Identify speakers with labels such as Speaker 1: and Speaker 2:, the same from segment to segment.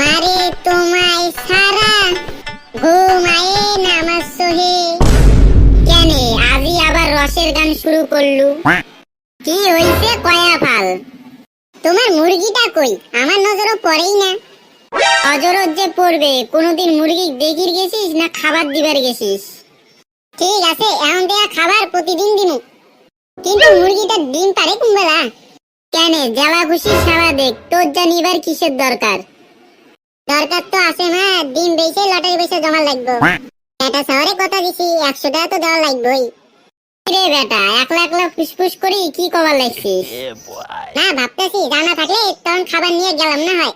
Speaker 1: মারে তোমায় সারা, ঘুমায়ে নামাজ সহে। কেনে, আজি আবার রসের গান শুরু করলু? কি হইছে কয়া ফাল? তোমার মুরগিটা কই? আমার নজরও পড়েই না। অজরত যে পড়বে, কোনোদিন মুরগি দেখির গেছিস না খাবার দিবার গেছিস? ঠিক আছে, এখন দেয়া খাবার প্রতিদিন দিমু। কিন্তু মুরগিটা ডিম পারে কুম্বেলা কেন জ্বালা খুশি সারা দেখ, তোর যা নিবার কিসের দরকার? দরকার তো আছে মা। ডিম বেচে লটারি বেচে জমা লাগবে। এটা শহরে কথা দিছি একশো টাকা তো দেওয়া লাগবেই। রে বেটা একলা একলা ফুসফুস করি কি কবার লাগছিস? না ভাবতেছি জানা থাকলে তখন খাবার নিয়ে গেলাম না হয়।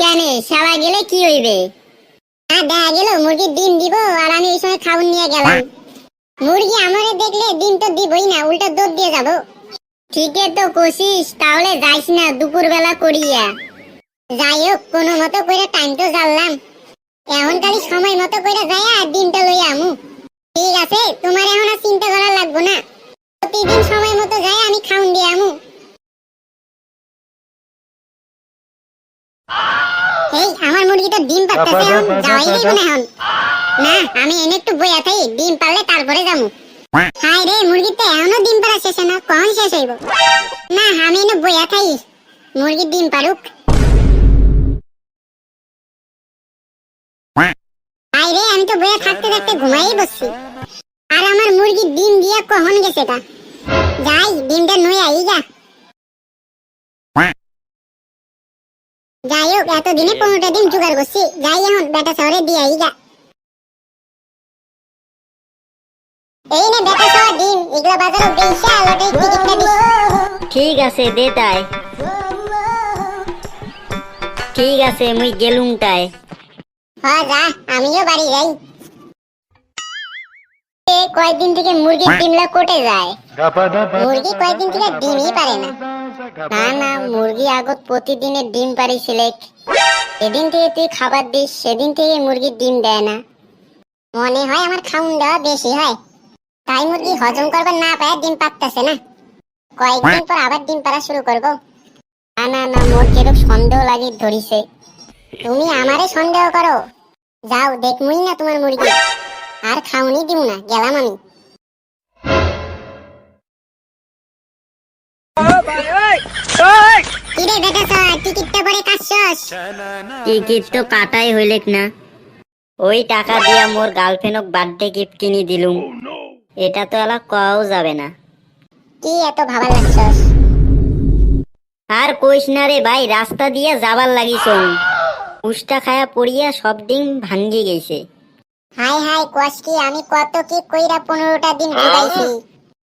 Speaker 1: কেন সারা গেলে কি হইবে? না দেখা গেল মুরগির ডিম দিব আর আমি ওই সময় খাবার নিয়ে গেলাম। মুরগি আমারে দেখলে ডিম তো দিবই না উল্টো দৌড় দিয়ে যাব। ঠিকই তো কোশিস তাহলে যাইস না দুপুর বেলা করিয়া। যাই হোক কোনো মতো করে টাইম তো জানলাম। এখন খালি সময় মতো করে যাই আর ডিমটা লই আমু। ঠিক আছে তোমার এখন আর চিন্তা করা লাগবো না। প্রতিদিন সময় মতো যাই আমি খাউন দিয়ে আমু। এই আমার মুরগিটা ডিম পারতেছে এখন যাওয়াই দিব না এখন। না আমি এনে একটু বইয়া থাই ডিম পারলে তারপরে যামু। হাই রে মুরগিতে এখনও ডিম পাড়া শেষ না কখন শেষ হইব? না আমি এনে বইয়া থাই। মুরগির ডিম পারুক রে, আমি তো বইয়া থাকতে থাকতে ঘুমাই বসছি। আর আমার মুরগির ডিম দিয়া কখন গেছে তা যাই, ডিমটা নই আই, যা। যাই হোক, এতদিনে পনেরোটা ডিম জোগাড় করছি। যাই এখন, বেটা শহরে দিয়ে আই, যা। এই নে, বেটা শহর ডিম, এগুলো বাজারে বেচা লটারি টিকিট কাটিস
Speaker 2: ঠিক আছে, দে তাই। ঠিক আছে, মুই গেলুম তাই।
Speaker 1: হ্যাঁ যা আমিও বাড়ি যাই। কয়েকদিন থেকে মুরগির ডিমলা কোটে যায়। মুরগি কয়েকদিন থেকে ডিমই পারে না। না না মুরগি আগত প্রতিদিনের ডিম পারিছিলে সেদিন থেকে তুই খাবার দিস সেদিন থেকে মুরগির ডিম দেয় না। মনে হয় আমার খাউন দেওয়া বেশি হয়। তাই মুরগি হজম করবার না পায় ডিম পাততেছে না। কয়েকদিন পর আবার ডিম পাড়া শুরু করব। না না না মোর যেরকম সন্দেহ লাগি ধরিছে। তুমি আমারে সন্দেহ করো। যাও দেখমুই না তোমার মুরগি। আর খাওনি দিব না গেলাম আমি। কিরে বেটা স্যার টিকিটটা পরে কাটছস?
Speaker 2: টিকিট তো কাটাই হইলেক না। ওই টাকা দিয়া মোর গার্লফ্রেন্ডক বার্থডে গিফট কিনি দিলুম। এটা তো এলা কওয়াও যাবে না।
Speaker 1: কি এত ভাবা লাগছস?
Speaker 2: আর কইস না রে ভাই রাস্তা দিয়া যাবার লাগিস উষ্টা খায়া পড়িয়া সব ডিম ভাঙ্গি গেছে।
Speaker 1: হাই হাই কোয়াস কি আমি কত কি কইরা পনেরোটা দিন জুগাইছি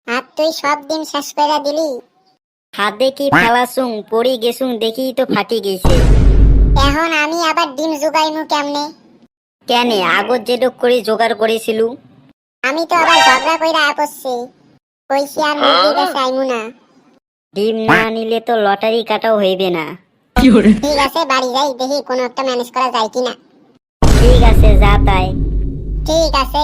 Speaker 1: আর তুই সব দিন শেষ কইরা দিলি।
Speaker 2: হাতে কি ফেলাসুং পড়ি গেছুং দেখি তো ফাটি গেছে।
Speaker 1: এখন আমি আবার ডিম জুগাইমু কেমনে?
Speaker 2: কেনে আগত যেটুক করে জোগাড় করেছিল?
Speaker 1: আমি তো আবার ঝগড়া কইরা আপসছি কইছি আর মুরগির কাছে না।
Speaker 2: ডিম না নিলে তো লটারি কাটাও হইবে না।
Speaker 1: ঠিক আছে বাড়ি যাই দেখি কোনো একটা ম্যানেজ করা যায় কিনা।
Speaker 2: ঠিক আছে যা তাই।
Speaker 1: ঠিক আছে।